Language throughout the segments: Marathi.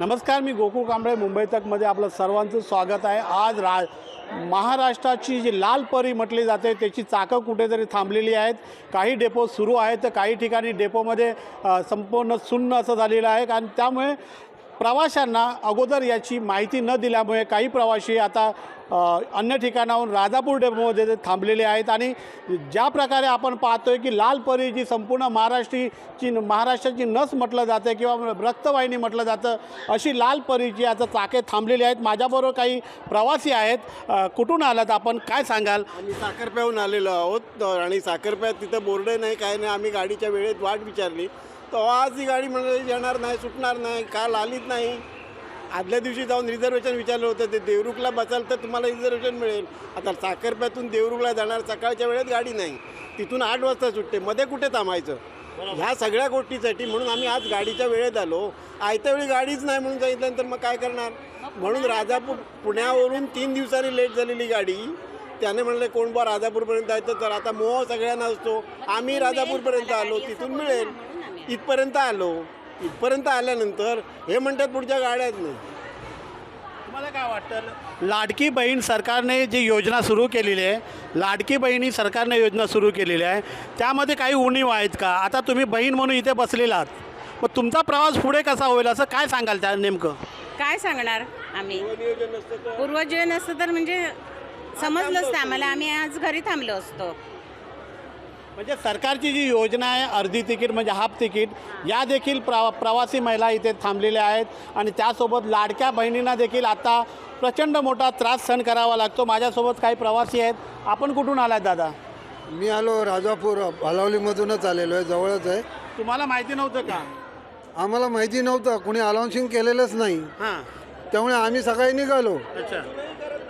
नमस्कार मी गोकुळ कांबळे मुंबई तकमध्ये आपलं सर्वांचं स्वागत आहे. आज रा महाराष्ट्राची जी लाल परी म्हटली जाते त्याची चाकं कुठेतरी थांबलेली आहेत. काही डेपो सुरू आहेत तर काही ठिकाणी डेपोमध्ये संपूर्ण सुन्न असं झालेलं आहे. कारण त्यामुळे प्रवाशांना अगोदर याची माहिती न दिल्यामुळे काही प्रवासी आता अन्य ठिकाणाहून राजापूर डेपोमध्ये थांबलेले आहेत आणि ज्या प्रकारे आपण पाहतोय की लाल परी जी संपूर्ण महाराष्ट्रीची महाराष्ट्राची नस म्हटलं जातं किंवा रक्तवाहिनी म्हटलं जातं अशी लाल परीची आता चाके थांबलेली आहेत. माझ्याबरोबर काही प्रवासी आहेत. कुठून आलात आपण? काय सांगाल? आम्ही साखरप्याहून आलेलो आहोत. आणि साखरप्यात तिथं बोर्ड नाही काय नाही. आम्ही गाडीच्या वेळेत वाट विचारली. तर आज ही गाडी म्हणजे येणार नाही सुटणार नाही काल आलीच नाही. आदल्या दिवशी जाऊन रिझर्वेशन विचारलं होतं ते देवरुखला बसाल तर तुम्हाला रिझर्वेशन मिळेल. आता साखरप्यातून देवरुखला जाणार सकाळच्या वेळेत गाडी नाही. तिथून आठ वाजता सुटते. मध्ये कुठे थांबायचं? ह्या सगळ्या गोष्टीसाठी म्हणून आम्ही आज गाडीच्या वेळेत आलो. आयत्या वेळी गाडीच नाही म्हणून सांगितल्यानंतर मग काय करणार? म्हणून राजापूर पुण्यावरून तीन दिवसांनी लेट झालेली गाडी. त्याने म्हणले कोण बा राजापूरपर्यंत जायचं? तर आता मोह सगळ्यांना असतो. आम्ही राजापूरपर्यंत आलो. तिथून मिळेल. इथपर्यंत आलो. इथपर्यंत आल्यानंतर हे म्हणतात पुढच्या गाड्याच नाही. तुम्हाला काय वाटतं? लाडकी बहीण सरकारने जी योजना सुरू केलेली आहे लाडकी बहिणी सरकारने योजना सुरू केलेली आहे त्यामध्ये काही उणीव आहेत का? आता तुम्ही बहीण म्हणून इथे बसलेला आहात. मग तुमचा प्रवास पुढे कसा होईल असं काय सांगाल त्या नेमकं? काय सांगणार आम्ही? नियोजन असतं तर पूर्वजीवन असतं तर म्हणजे समजलंच नाही आम्हाला. आम्ही आज घरी थांबलो असतो. म्हणजे सरकारची जी योजना आहे अर्धी तिकीट म्हणजे हाफ तिकीट या देखील प्र प्रवासी महिला इथे थांबलेल्या आहेत आणि त्यासोबत लाडक्या बहिणींना देखील आता प्रचंड मोठा त्रास सहन करावा लागतो. माझ्यासोबत काही प्रवासी आहेत. आपण कुठून आलात दादा? मी आलो राजापूर भालावलीमधूनच आलेलो आहे जवळच आहे. तुम्हाला माहिती नव्हतं का? आम्हाला माहिती नव्हतं. कुणी अनाऊन्सिंग केलेलंच नाही. हां. त्यामुळे आम्ही सकाळी निघालो. अच्छा.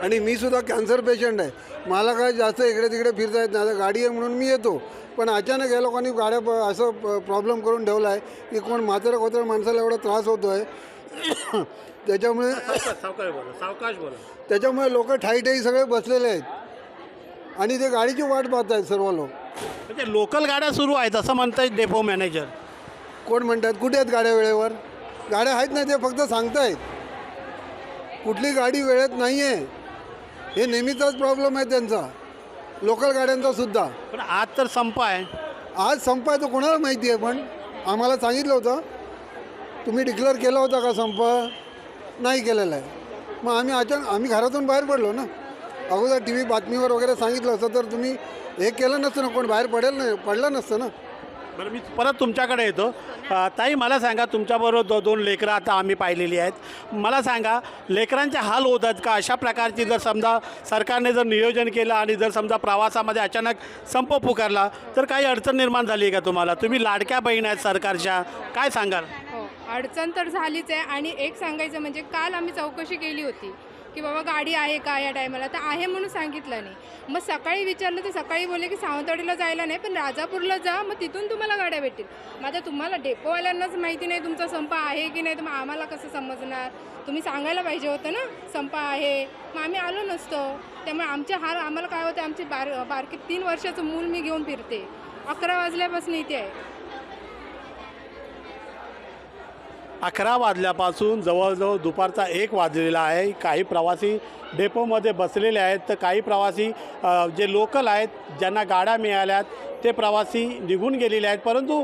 आणि मी सुद्धा कॅन्सर पेशंट आहे. मला काय जास्त इकडे तिकडे फिरता येत नाही. आता गाडी आहे म्हणून मी येतो. पण अचानक या लोकांनी गाड्या प- असं प्रॉब्लेम करून ठेवला आहे की कोण म्हातारं कोतर माणसाला एवढा त्रास होतो आहे त्याच्यामुळे सावकाश बोला त्याच्यामुळे लोक ठाई ठाई सगळे बसलेले आहेत. आणि ते गाडीची वाट पाहत आहेत सर्व लोक. म्हणजे लोकल गाड्या सुरू आहेत असं म्हणताय डेपो मॅनेजर कोण म्हणतात? कुठे आहेत गाड्या वेळेवर? गाड्या आहेत ना ते फक्त सांगतायत. कुठली गाडी वेळेत नाही आहे हे नेहमीचाच प्रॉब्लेम आहे त्यांचा. लोकल गाड्यांचा सुद्धा. पण आज तर संप आहे. आज संप आहे तो कोणाला माहिती आहे? पण आम्हाला सांगितलं होतं. तुम्ही डिक्लेअर केला होता का संप? नाही केलेला आहे. मग आम्ही अचानक आम्ही घरातून बाहेर पडलो ना. अगोदर टी व्ही बातमीवर वगैरे सांगितलं असतं तर तुम्ही हे केलं नसतं ना कोण बाहेर पडेल नाही पडलं नसतं ना. बरं मी परत तुमच्याकडे येतो. अ, ताई मला सांगा तुमच्याबरोबर दो दोन लेकरं आता आम्ही पाहिलेली आहेत. मला सांगा लेकरांचे हाल होत आहेत का? अशा प्रकारची जर समजा सरकारने जर नियोजन केलं आणि जर समजा प्रवासामध्ये अचानक संप पुकारला तर काही अडचण निर्माण झाली आहे का तुम्हाला? तुम्ही लाडक्या बहीण आहेत सरकारच्या. काय सांगाल? हो अडचण तर झालीच आहे. आणि एक सांगायचं म्हणजे काल आम्ही चौकशी केली होती. की बाबा गाडी आहे का या टायमाला? तर आहे म्हणून सांगितलं नाही. मग सकाळी विचारलं तर सकाळी बोलले की सावंतवाडीला जायला नाही पण राजापूरला जा मग तिथून तुम्हाला गाड्या भेटतील. मग आता तुम्हाला डेपोवाल्यांनाच माहिती नाही तुमचा संप आहे की नाही तर मग आम्हाला कसं समजणार? तुम्ही सांगायला पाहिजे होतं ना संप आहे. मग आम्ही आलो नसतो. त्यामुळे आमचे हार आम्हाला काय होतं आमची बार बारकी तीन वर्षाचं मूल मी घेऊन फिरते. अकरा वाजल्यापासून इथे आहे. अकरा वाजल्यापासून जवळजवळ दुपारचा एक वाजलेला आहे. काही प्रवासी डेपोमध्ये बसलेले आहेत तर काही प्रवासी जे लोकल आहेत ज्यांना गाड्या मिळाल्यात ते प्रवासी निघून गेलेले आहेत. परंतु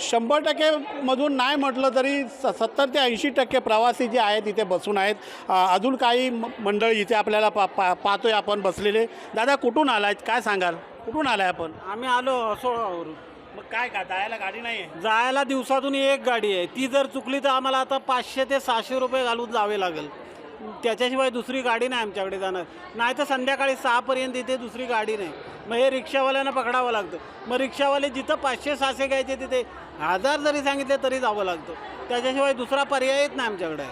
शंभर टक्केमधून नाही म्हटलं तरी स सत्तर ते ऐंशी टक्के प्रवासी जे आहेत इथे बसून आहेत. अजून काही मंडळी इथे आपल्याला पा पा पाहतोय आपण बसलेले. दादा कुठून आला आहेत काय सांगाल? कुठून आला आहे आपण? आम्ही आलो सोळावरून मग काय का जायला गाडी नाही आहे जायला दिवसातून एक गाडी आहे. ती जर चुकली तर आम्हाला आता पाचशे ते सहाशे रुपये घालून जावे लागेल. त्याच्याशिवाय दुसरी गाडी नाही आमच्याकडे जाणार. नाही तर संध्याकाळी सहापर्यंत इथे दुसरी गाडी नाही. मग हे रिक्षावाल्यांना पकडावं लागतं. मग रिक्षावाले जिथं पाचशे सहाशे घ्यायचे तिथे हजार जरी सांगितले तरी जावं लागतं. त्याच्याशिवाय दुसरा पर्यायच नाही आमच्याकडे.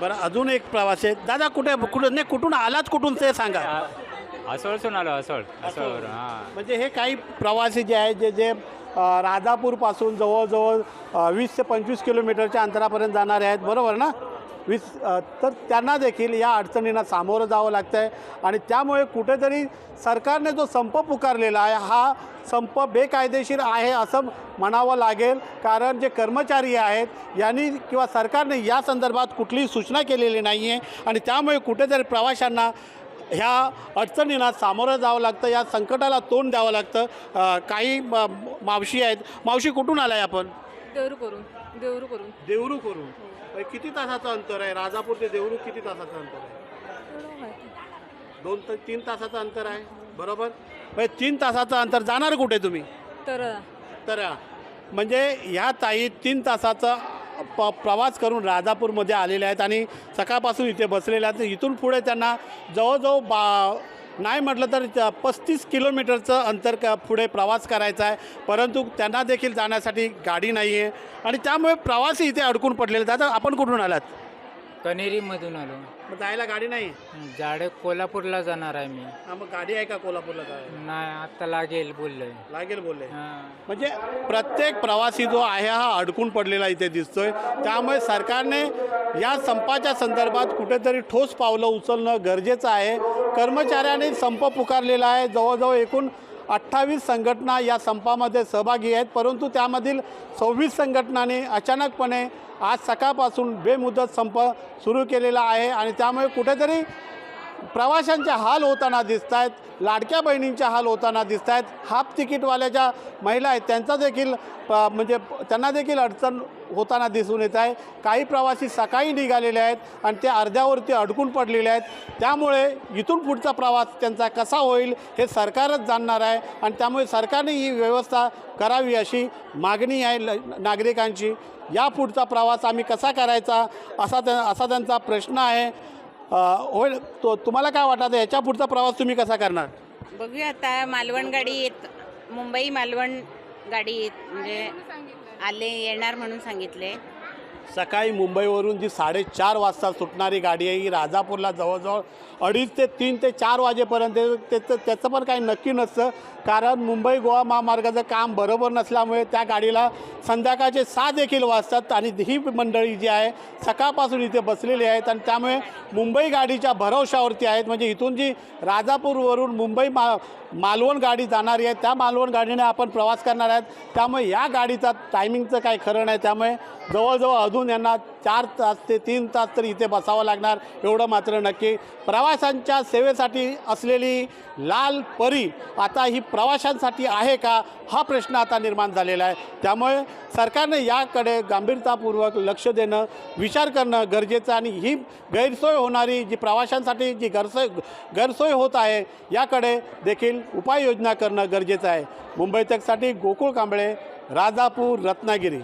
बरं अजून एक प्रवासी आहे. दादा कुठे कुठं नाही कुठून आलाच कुठून ते सांगा. असोळसून आलो असोळ असोळ हां. म्हणजे हे काही प्रवासी जे आहेत जे जे अ, राजापूरपासून जवळजवळ अ, वीस ते पंचवीस किलोमीटरच्या अंतरापर्यंत जाणारे आहेत बरोबर ना? वीस अ, तर त्यांना देखील या अडचणींना सामोरं जावं लागतं आहे आणि त्यामुळे कुठेतरी सरकारने जो संप पुकारलेला आहे हा संप बेकायदेशीर आहे असं म्हणावं लागेल. कारण जे कर्मचारी आहेत यांनी किंवा सरकारने या संदर्भात कुठलीही सूचना केलेली नाही आहे आणि त्यामुळे कुठेतरी प्रवाशांना ह्या अडचणींना सामोरं जावं लागतं या संकटाला तोंड द्यावं लागतं. काही मावशी आहेत. मावशी कुठून आलाय आपण? देवरू करून देवरू करून. देवरू करून. किती तासाचं अंतर आहे? राजापूर ते देवरू किती तासाचं अंतर आहे? दोन ते तीन तासाचं अंतर आहे. बरोबर? म्हणजे तीन तासाचं अंतर जाणार कुठे तुम्ही? तर तर म्हणजे ह्या ताई तीन तासाचा प प्रवास करून राजापूरमध्ये आलेले आहेत आणि सकाळपासून इथे बसलेले आहेत. इथून पुढे त्यांना जवळजवळ बा नाही म्हटलं तर पस्तीस किलोमीटरचं अंतर क पुढे प्रवास करायचा आहे. परंतु त्यांना देखील जाण्यासाठी गाडी नाही आहे. आणि त्यामुळे प्रवासी इथे अडकून पडलेले आहेत. आपण कुठून आलात? कनेरीमधून आलो. मग जायला गाडी नाही? जाडे कोल्हापूरला जाणार आहे मी. हा मग गाडी आहे का कोल्हापूरला जायला? नाही आत्ता लागेल बोललोय. लागेल बोलले हां. म्हणजे प्रत्येक प्रवासी जो आहे हा अडकून पडलेला इथे दिसतोय. त्यामुळे सरकारने या संपाच्या संदर्भात कुठेतरी ठोस पावलं उचलणं गरजेचं आहे. कर्मचाऱ्यांनी संप पुकारलेला आहे. जवळजवळ एकूण अठ्ठावीस संघटना या संपामध्ये सहभागी आहेत परंतु त्यामधील सव्वीस संघटनांनी अचानकपणे आज सकाळपासून बेमुदत संप सुरू केलेला आहे आणि त्यामुळे कुठेतरी प्रवाशांचे हाल होताना दिसत आहेत लाडक्या बहिणींचे हाल होताना दिसत आहेत हाफ तिकीटवाल्याच्या महिला आहेत त्यांचा देखील म्हणजे त्यांना देखील अडचण होताना दिसून येत आहे. काही प्रवासी सकाळी निघालेले आहेत आणि ते अर्ध्यावरती अडकून पडलेले आहेत. त्यामुळे इथून पुढचा प्रवास त्यांचा कसा होईल हे सरकारच जाणणार आहे आणि त्यामुळे सरकारने ही व्यवस्था करावी अशी मागणी आहे ल नागरिकांची. या पुढचा प्रवास आम्ही कसा करायचा असा त्या असा त्यांचा प्रश्न आहे. होईल तो तुम्हाला काय वाटतं? याच्या पुढचा प्रवास तुम्ही कसा करणार? बघूया आता मालवण गाडी येत मुंबई मालवण गाडी येत म्हणजे आले येणार म्हणून सांगितले. सकाळी मुंबईवरून जी साडेचार वाजता सुटणारी गाडी आहे ही राजापूरला जवळजवळ अडीच ते तीन ते चार वाजेपर्यंत त्याचं त्याचं पण काही नक्की नसतं. कारण मुंबई गोवा महामार्गाचं काम बरोबर नसल्यामुळे त्या गाडीला संध्याकाळचे सहा देखील वाजतात आणि ही मंडळी जी आहे सकाळपासून इथे बसलेली आहेत आणि त्यामुळे मुंबई गाडीच्या भरवशावरती आहेत. म्हणजे इथून जी राजापूरवरून मुंबई मा मालवण गाडी जाणारी आहे त्या मालवण गाडीने आपण प्रवास करणार आहेत. त्यामुळे या गाडीचा टायमिंगचं काही खरं नाही. त्यामुळे जवळजवळ अजून यांना चार तास ते तीन तास तरी इथे बसावं लागणार एवढं मात्र नक्की. प्रवाशांच्या सेवेसाठी असलेली लाल परी आता ही प्रवाशांसाठी आहे का हा प्रश्न आता निर्माण झालेला आहे. त्यामुळे सरकारने याकडे गांभीरतापूर्वक लक्ष देणं विचार करणं गरजेचं आणि ही गैरसोय होणारी जी प्रवाशांसाठी जी गैरसोय गैरसोय होत आहे याकडे देखील उपाययोजना करणं गरजेचं आहे. मुंबई तकसाठी गोकुळ कांबळे राजापूर रत्नागिरी.